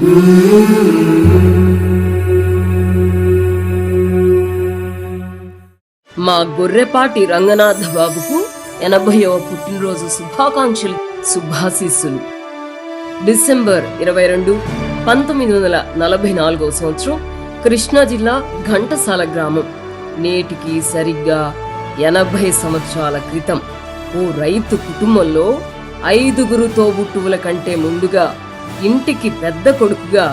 మా గొర్రెపాటి రంగనాథ బాబుకు ఎనభైవ పుట్టినరోజు శుభాకాంక్షలు శుభాశీస్సులు. డిసెంబర్ ఇరవై రెండు పంతొమ్మిది వందల నలభై నాలుగవ సంవత్సరం కృష్ణా జిల్లా ఘంటసాల గ్రామం. నేటికి సరిగ్గా ఎనభై సంవత్సరాల క్రితం. ఓ రైతు కుటుంబంలో ఐదుగురు తోబుట్టువుల కంటే ముందుగా ఇంటికి పెద్ద కొడుకుగా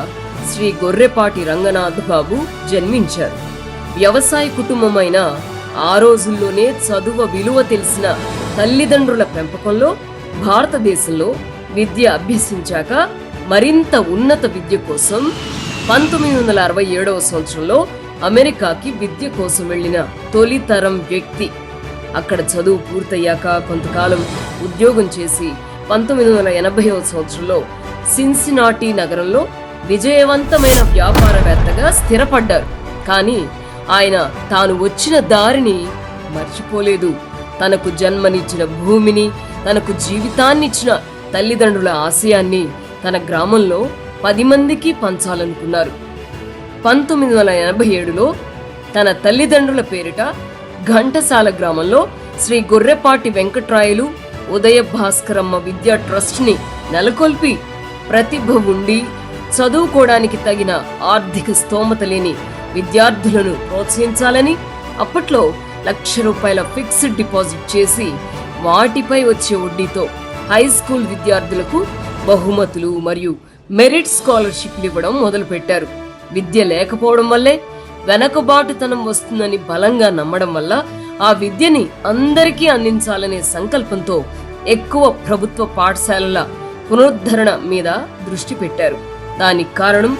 శ్రీ గొర్రెపాటి రంగనాథ్ బాబు జన్మించారు. వ్యవసాయ కుటుంబమైన ఆ రోజుల్లోనే చదువు విలువ తెలిసిన తల్లిదండ్రుల పెంపకంలో భారతదేశంలో విద్య అభ్యసించాక మరింత ఉన్నత విద్య కోసం పంతొమ్మిది వందల అరవై ఏడవ సంవత్సరంలో అమెరికాకి విద్య కోసం వెళ్ళిన తొలి తరం వ్యక్తి. అక్కడ చదువు పూర్తయ్యాక కొంతకాలం ఉద్యోగం చేసి పంతొమ్మిది వందల ఎనభైవ సంవత్సరంలో సిన్సినాటి నగరంలో విజయవంతమైన వ్యాపారవేత్తగా స్థిరపడ్డారు. కానీ ఆయన తాను వచ్చిన దారిని మర్చిపోలేదు. తనకు జన్మనిచ్చిన భూమిని తనకు జీవితాన్నిచ్చిన తల్లిదండ్రుల ఆశయాన్ని తన గ్రామంలో పది మందికి పంచాలనుకున్నారు. పంతొమ్మిది వందల ఎనభై ఏడులో తన తల్లిదండ్రుల పేరిట ఘంటసాల గ్రామంలో శ్రీ గొర్రెపాటి వెంకట్రాయలు ఉదయ భాస్కరమ్మ విద్యా ట్రస్ట్ని నెలకొల్పి ప్రతిభ ఉండి చదువుకోవడానికి తగిన ఆర్థిక స్తోమత లేని విద్యార్థులను ప్రోత్సహించాలని అప్పట్లో లక్ష రూపాయల ఫిక్స్డ్ డిపాజిట్ చేసి వాటిపై వచ్చే వడ్డీతో హై స్కూల్ విద్యార్థులకు బహుమతులు మరియు మెరిట్ స్కాలర్షిప్లు ఇవ్వడం మొదలుపెట్టారు. విద్య లేకపోవడం వల్లే వెనకబాటుతనం వస్తుందని బలంగా నమ్మడం వల్ల ఆ విద్యని అందరికీ అందించాలనే సంకల్పంతో ఎక్కువ ప్రభుత్వ పాఠశాలల పునరుద్ధరణ మీద దృష్టి పెట్టారు. దానికి కారణం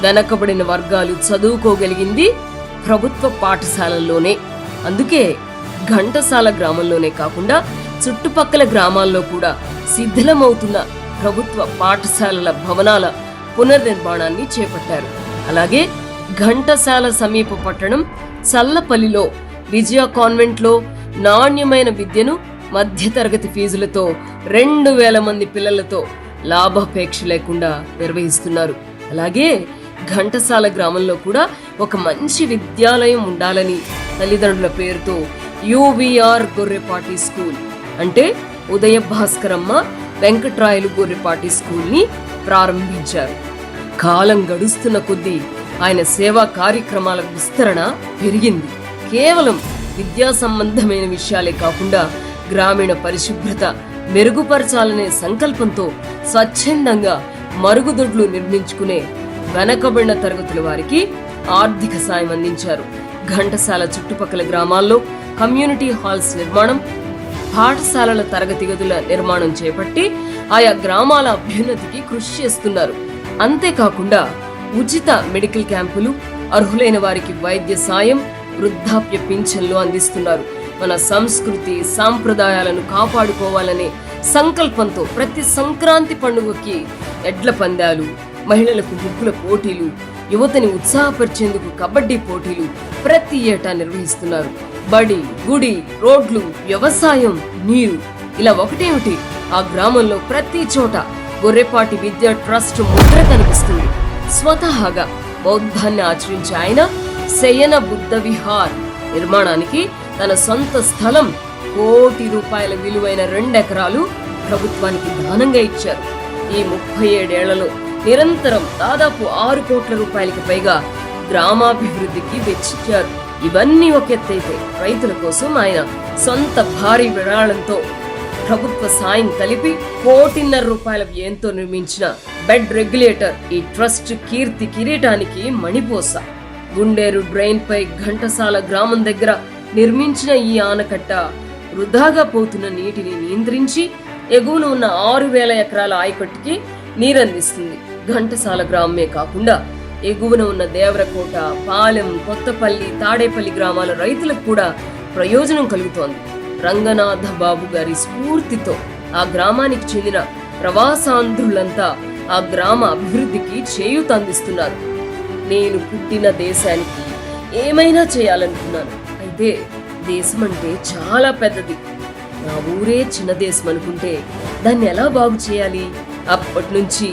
వెనకబడిన వర్గాలు చదువుకోగలిగింది ప్రభుత్వ పాఠశాలల్లోనే. అందుకే ఘంటసాల గ్రామంలోనే కాకుండా చుట్టుపక్కల గ్రామాల్లో కూడా శిథిలమవుతున్న ప్రభుత్వ పాఠశాలల భవనాల పునర్నిర్మాణాన్ని చేపట్టారు. అలాగే ఘంటసాల సమీప పట్టణం చల్లపల్లిలో విజయ కాన్వెంట్లో నాణ్యమైన విద్యను మధ్యతరగతి ఫీజులతో రెండు వేల మంది పిల్లలతో లాభాపేక్ష లేకుండా నిర్వహిస్తున్నారు. అలాగే ఘంటసాల గ్రామంలో కూడా ఒక మంచి విద్యాలయం ఉండాలని తల్లిదండ్రుల పేరుతో యూవీఆర్ గొర్రెపాటి స్కూల్. అంటే ఉదయ భాస్కరమ్మ వెంకట్రాయలు గొర్రెపాటి స్కూల్ని ప్రారంభించారు. కాలం గడుస్తున్న కొద్దీ ఆయన సేవా కార్యక్రమాల విస్తరణ పెరిగింది. కేవలం విద్యా సంబంధమైన విషయాలే కాకుండా గ్రామీణ పరిశుభ్రత మెరుగుపరచాలనే సంకల్పంతో స్వచ్ఛందంగా మరుగుదొడ్లు నిర్మించుకునే వెనకబడిన తరగతుల వారికి ఆర్థిక సాయం అందించారు. ఘంటసాల చుట్టుపక్కల గ్రామాల్లో కమ్యూనిటీ హాల్స్ నిర్మాణం పాఠశాలల తరగతి గదుల నిర్మాణం చేపట్టి ఆయా గ్రామాల అభ్యున్నతికి కృషి చేస్తున్నారు. అంతేకాకుండా ఉచిత మెడికల్ క్యాంపులు అర్హులైన వారికి వైద్య సాయం వృద్ధాప్య పింఛన్లు అందిస్తున్నారు. మన సంస్కృతి సాంప్రదాయాలను కాపాడుకోవాలనే సంకల్పంతో ప్రతి సంక్రాంతి పండుగకి ఎడ్ల పందాలు మహిళలకు ముగ్గుల పోటీలు యువతని ఉత్సాహపరిచేందుకు కబడ్డీ పోటీలు ప్రతి ఏటా నిర్వహిస్తున్నారు. బడి గుడి రోడ్లు వ్యవసాయం నీరు ఇలా ఒకటేమిటి? ఆ గ్రామంలో ప్రతి చోట గొర్రెపాటి విద్యా ట్రస్ట్ ముద్ర కనిపిస్తుంది. స్వతహాగా బౌద్ధాన్ని ఆచరించే ఆయన శయన బుద్ధ విహార్ నిర్మాణానికి తన సొంత స్థలం కోటి రూపాయల విలువైన రెండెకరాలు ప్రభుత్వానికి దానంగా ఇచ్చారు. ఈ ముప్పై ఏడేళ్ళలో నిరంతరం దాదాపు ఆరు కోట్ల రూపాయలకి పైగా గ్రామాభివృద్ధికి వెచ్చించారు ఇవన్నీ ఒక ఎత్తైతే రైతుల కోసం ఆయన సొంత భారీ విరాళంతో ప్రభుత్వ సాయం కలిపి కోటిన్నర రూపాయల వ్యయంతో నిర్మించిన బెడ్ రెగ్యులేటర్ ఈ ట్రస్ట్ కీర్తి కిరీటానికి మణిపోస. గుండేరు డ్రైన్ పై ఘంటసాల గ్రామం దగ్గర నిర్మించిన ఈ ఆనకట్ట వృధాగా పోతున్న నీటిని నియంత్రించి ఎగువన ఉన్న ఆరు వేల ఎకరాల ఆయకట్టుకి నీరందిస్తుంది. ఘంటసాల గ్రామమే కాకుండా ఎగువన ఉన్న దేవరకోట పాలెం కొత్తపల్లి తాడేపల్లి గ్రామాల రైతులకు కూడా ప్రయోజనం కలుగుతోంది. రంగనాథ బాబు గారి స్ఫూర్తితో ఆ గ్రామానికి చెందిన ప్రవాసాంధ్రులంతా ఆ గ్రామ అభివృద్ధికి చేయూత అందిస్తున్నారు. నేను పుట్టిన దేశానికి ఏమైనా చేయాలనుకున్నాను. అయితే దేశం అంటే చాలా పెద్దది. నా ఊరే చిన్న దేశం అనుకుంటే దాన్ని ఎలా బాగు చేయాలి? అప్పటి నుంచి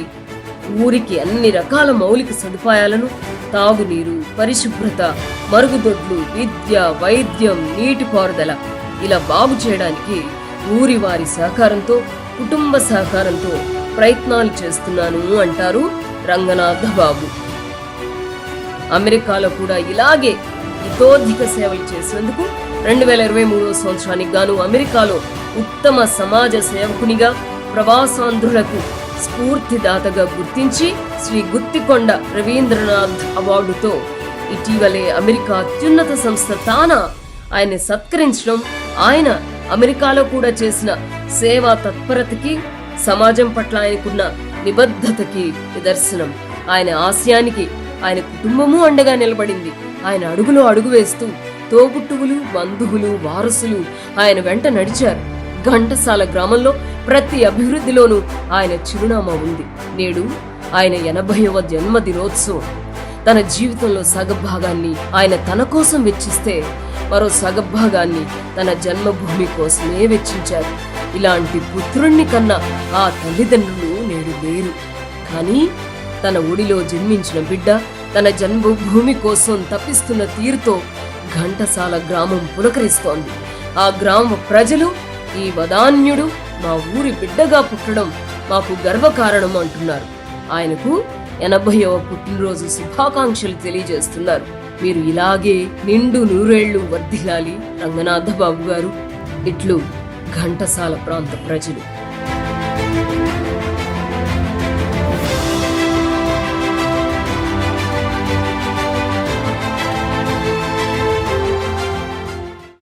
ఊరికి అన్ని రకాల మౌలిక సదుపాయాలను తాగునీరు పరిశుభ్రత మరుగుదొడ్లు విద్య వైద్యం నీటిపారుదల ఇలా బాగు చేయడానికి ఊరి వారి సహకారంతో కుటుంబ సహకారంతో ప్రయత్నాలు చేస్తున్నాను అంటారు రంగనాథ బాబు అమెరికాలో కూడా ఇలాగే ఇతోధిక సేవలు చేసినందుకు రెండు వేల ఇరవై మూడవ సంవత్సరానికి గాను అమెరికాలో ఉత్తమ సమాజ సేవకునిగా ప్రవాసాంధ్రులకు స్ఫూర్తిదాతగా గుర్తించి శ్రీ గుత్తికొండ రవీంద్రనాథ్ అవార్డుతో ఇటీవలే అమెరికా అత్యున్నత సంస్థ తానా ఆయన్ని సత్కరించడం ఆయన అమెరికాలో కూడా చేసిన సేవా తత్పరతకి సమాజం పట్ల ఆయనకున్న నిబద్ధతకి నిదర్శనం. ఆయన ఆశయానికి ఆయన కుటుంబము అండగా నిలబడింది. ఆయన అడుగులో అడుగు వేస్తూ తోబుట్టువులు బంధువులు వారసులు ఆయన వెంట నడిచారు. ఘంటసాల గ్రామంలో ప్రతి అభివృద్ధిలోనూ ఆయన చిరునామా ఉంది. నేడు ఆయన ఎనభైవ జన్మదినోత్సవం. తన జీవితంలో సగభాగాన్ని ఆయన తన కోసం వెచ్చిస్తే మరో సగభాగాన్ని తన జన్మభూమి కోసమే వెచ్చించారు. ఇలాంటి పుత్రుణ్ణి కన్నా ఆ తల్లిదండ్రులు నేడు లేరు. కానీ తన ఒడిలో జన్మించిన బిడ్డ తన జన్మభూమి కోసం తప్పిస్తున్న తీరుతో ఘంటసాల గ్రామం పులకరిస్తోంది. ఆ గ్రామ ప్రజలు ఈ వదాన్యుడు మా ఊరి బిడ్డగా పుట్టడం మాకు గర్వకారణం అంటున్నారు. ఆయనకు ఎనభైవ పుట్టినరోజు శుభాకాంక్షలు తెలియజేస్తున్నారు. మీరు ఇలాగే నిండు నూరేళ్ళు వర్ధిల్లాలి రంగనాథ బాబు గారు ఇట్లు ఘంటసాల ప్రాంత ప్రజలు.